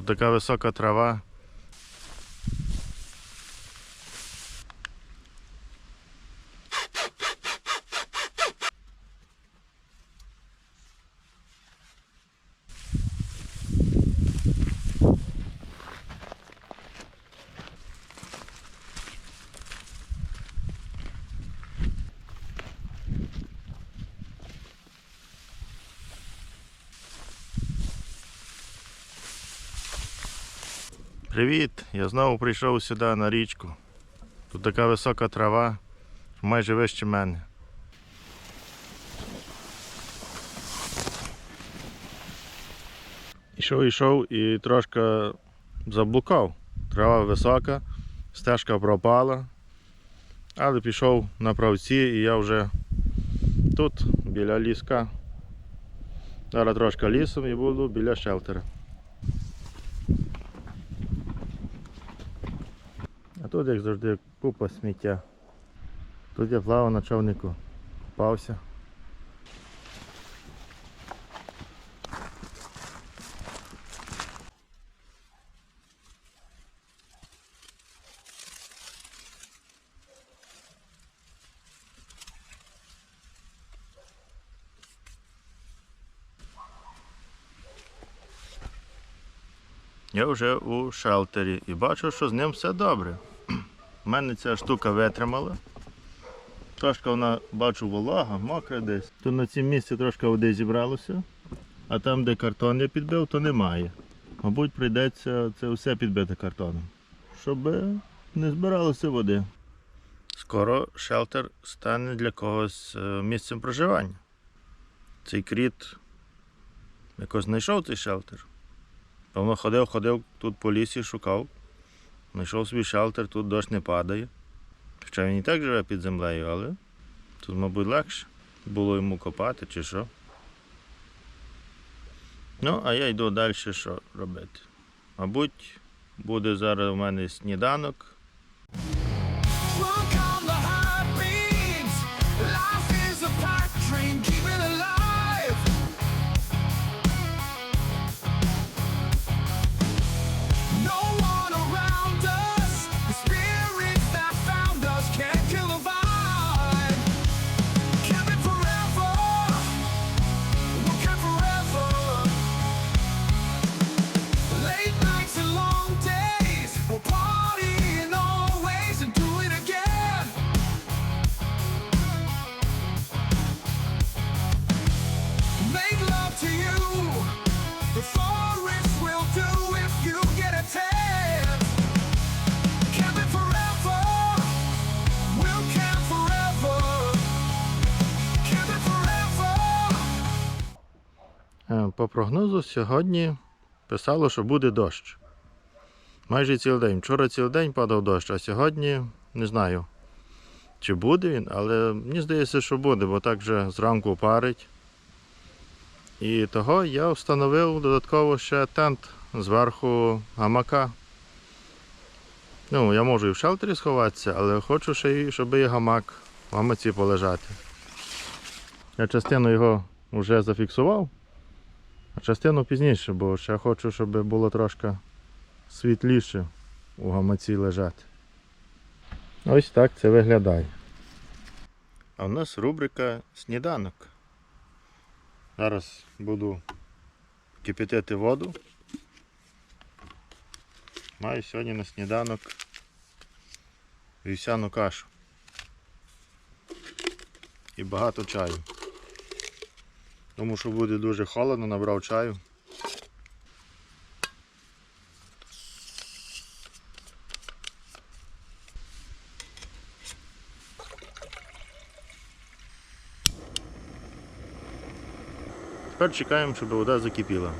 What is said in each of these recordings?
Тут така висока трава. Привіт! Я знову прийшов сюди на річку. Тут така висока трава, майже вище мене. Ішов, ішов і трошки заблукав. Трава висока, стежка пропала, але пішов на правці і я вже тут, біля ліска. Зараз трошки лісом і буду біля шелтера. Тут, як завжди, купа сміття. Тут я плавав на човнику, купався. Я вже у шелтері і бачу, що з ним все добре. У мене ця штука витримала. Трошки вона бачу волога, мокра десь. Тут на цім місці трошки води зібралося, а там, де картон я підбив, то немає. Мабуть, прийдеться це все підбити картоном, щоб не збиралося води. Скоро шелтер стане для когось е, місцем проживання. Цей кріт якось знайшов цей шелтер. Певно, ходив, ходив тут по лісі, шукав. Знайшов свій шелтер, тут дощ не падає. Хоча він і так живе під землею, але тут, мабуть, легше було йому копати чи що. Ну, а я йду далі що робити. Мабуть, буде зараз у мене сніданок. По прогнозу сьогодні писало, що буде дощ. Майже цілий день. Вчора цілий день падав дощ, а сьогодні не знаю, чи буде він, але мені здається, що буде, бо так вже зранку парить. І того я встановив додатково ще тент зверху гамака. Ну, я можу і в шелтері сховатися, але хочу ще й, щоб і гамак в гамаці полежати. Я частину його вже зафіксував. Частину пізніше, бо ще хочу, щоб було трошки світліше у гамаці лежати. Ось так це виглядає. А в нас рубрика сніданок. Зараз буду кипятити воду. Маю сьогодні на сніданок вівсяну кашу. І багато чаю. Тому що буде дуже холодно, набрав чаю. Тепер чекаємо, щоб вода закипіла.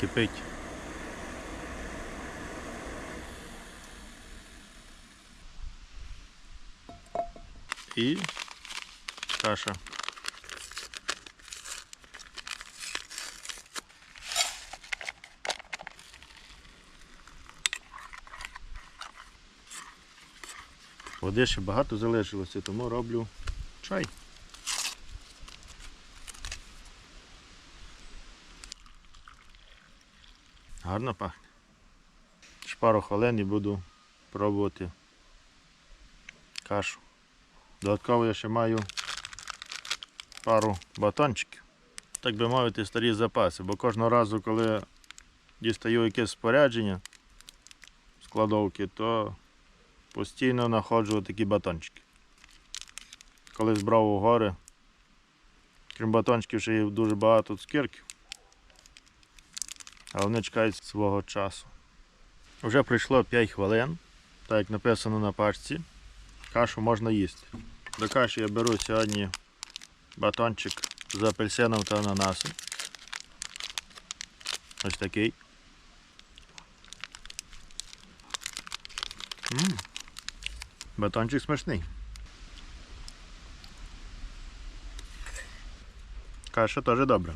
Кипить. І каша. Води ще багато залишилося, тому роблю чай. Гарно пахне. Ще пару хвилин і буду пробувати кашу. Додатково я ще маю пару батончиків. Так би мовити, старі запаси, бо кожного разу, коли дістаю якесь спорядження з кладовки, то постійно знаходжу такі батончики. Коли збрав у гори, крім батончиків, ще є дуже багато цукерків. Але вони чекають свого часу. Вже пройшло 5 хвилин, так як написано на пачці. Кашу можна їсти. До каші я беру сьогодні батончик з апельсином та ананасом. Ось такий. м Батончик смачний. Каша теж добра.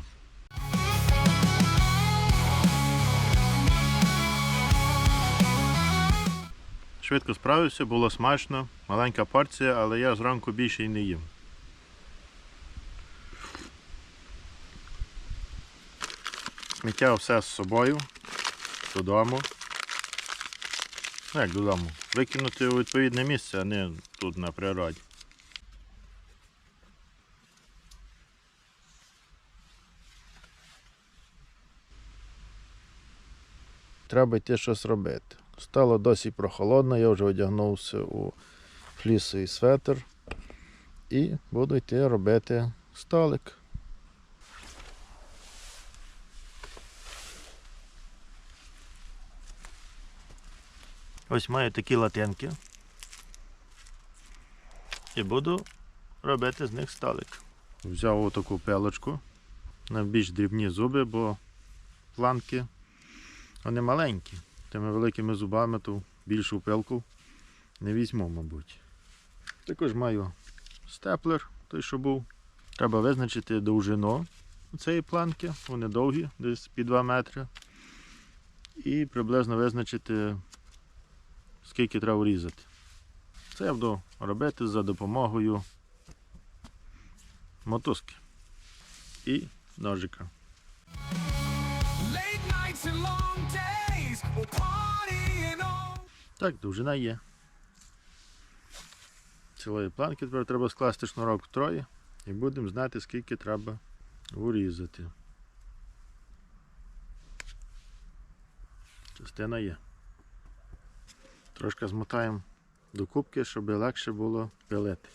Швидко справився, було смачно, маленька порція, але я зранку більше і не їм. Сміття все з собою додому. Ну як додому? Викинути у відповідне місце, а не тут на природі. Треба йти щось робити. Стало досить прохолодно, я вже одягнувся у флісовий светр і буду йти робити столик. Ось маю такі латинки. І буду робити з них столик. Взяв отаку пелочку на більш дрібні зуби, бо планки вони маленькі. Тими великими зубами ту більшу пилку не візьму, мабуть. Також маю степлер, той, що був. Треба визначити довжину цієї планки. Вони довгі, десь під 2 метри. І приблизно визначити, скільки треба різати. Це я буду робити за допомогою мотузки і ножика. Так, довжина є. Цілої планки тепер треба скласти шнурок втроє і будемо знати, скільки треба урізати. Частина є. Трошки змотаємо до кубки, щоб легше було пилити.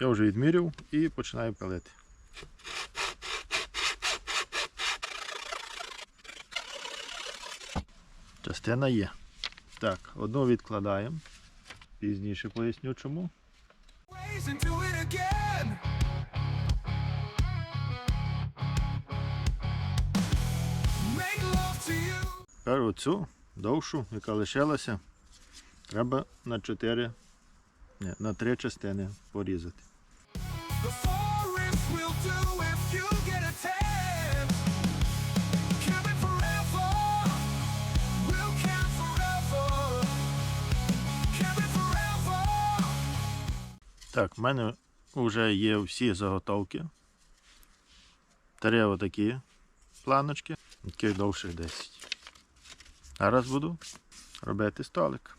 Я вже відміряв і починаю пилити. Частина є. Так, одну відкладаємо. Пізніше поясню чому. Тепер оцю довшу, яка лишилася, треба на 4, ні, на 3 частини порізати. Так, в мене вже є всі заготовки. Три отакі планочки, таких довших 10. Зараз буду робити столик.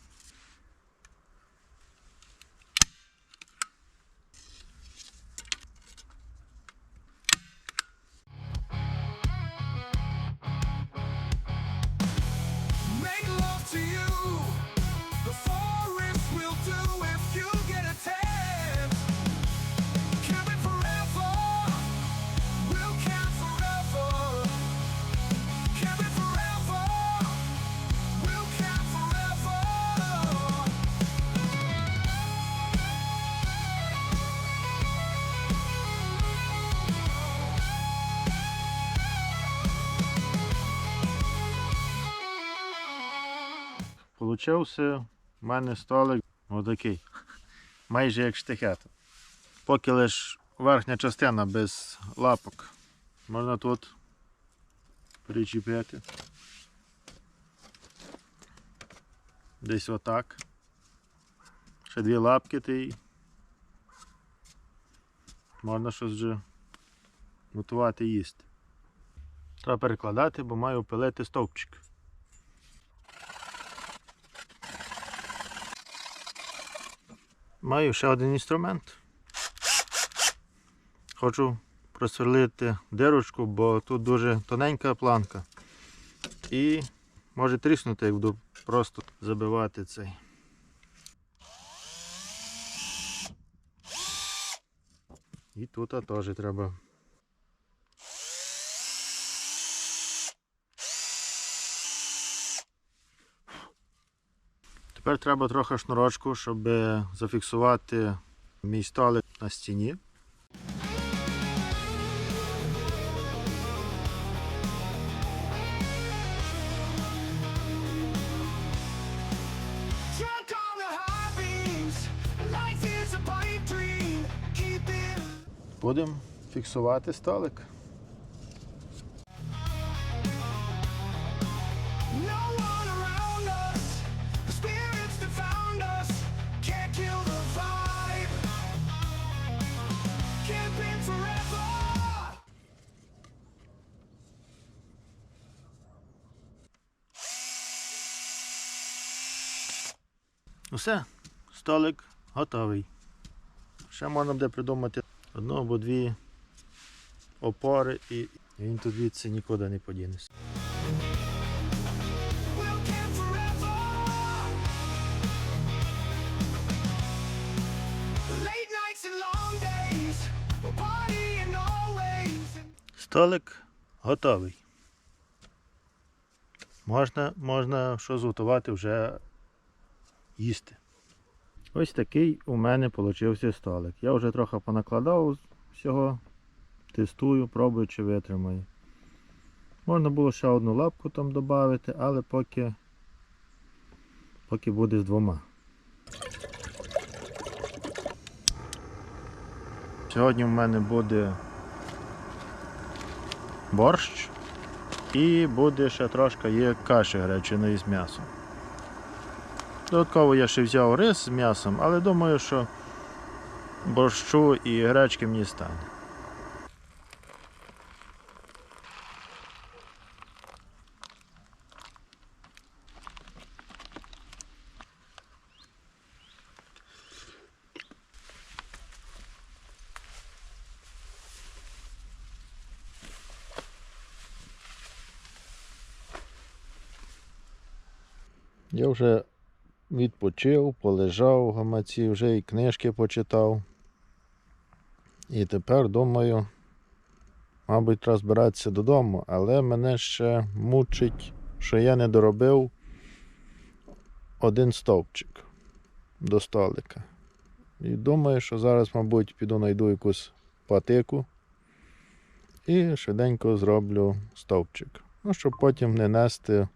Получився в мене столик отакий. Майже як штихет. Поки лиш верхня частина без лапок. Можна тут причепити. Десь отак. Ще дві лапки ти. Можна щось вже готувати і їсти. Треба перекладати, бо маю пилити стовпчик. Маю ще один інструмент. Хочу просверлити дирочку, бо тут дуже тоненька планка. І може тріснути, як буду просто забивати цей. І тут теж треба. Тепер треба трохи шнурочку, щоб зафіксувати мій столик на стіні. Drunk on the Усе, столик готовий. Ще можна буде придумати одну або дві опори і він тут звідси нікуди не подінеться. Столик готовий. Можна, можна що зготувати вже їсти. Ось такий у мене вийшов столик. Я вже трохи понакладав всього, тестую, пробую, чи витримає. Можна було ще одну лапку там додати, але поки, поки буде з двома. Сьогодні в мене буде борщ і буде ще трошки є каші гречаної з м'ясом. Додатково я ще взяв рис з м'ясом, але думаю, що борщу і гречки мені стане. Я вже відпочив, полежав в гамаці, вже і книжки почитав. І тепер думаю, мабуть, треба збиратися додому, але мене ще мучить, що я не доробив один стовпчик до столика. І думаю, що зараз, мабуть, піду знайду якусь патику і швиденько зроблю стовпчик. Ну, щоб потім не нести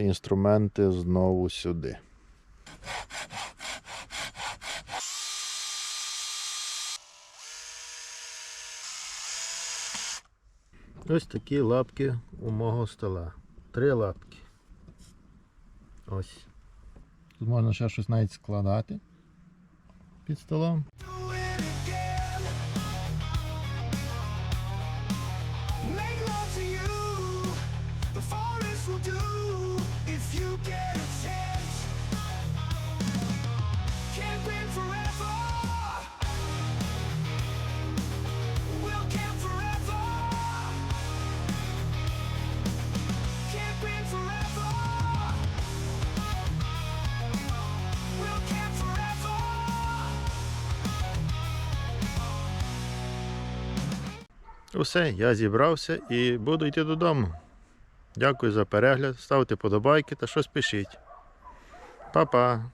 інструменти знову сюди. Ось такі лапки у мого стола. Три лапки. Ось. Тут можна ще щось навіть складати під столом. Усе, я зібрався і буду йти додому. Дякую за перегляд. Ставте подобайки та щось пишіть. Па-па!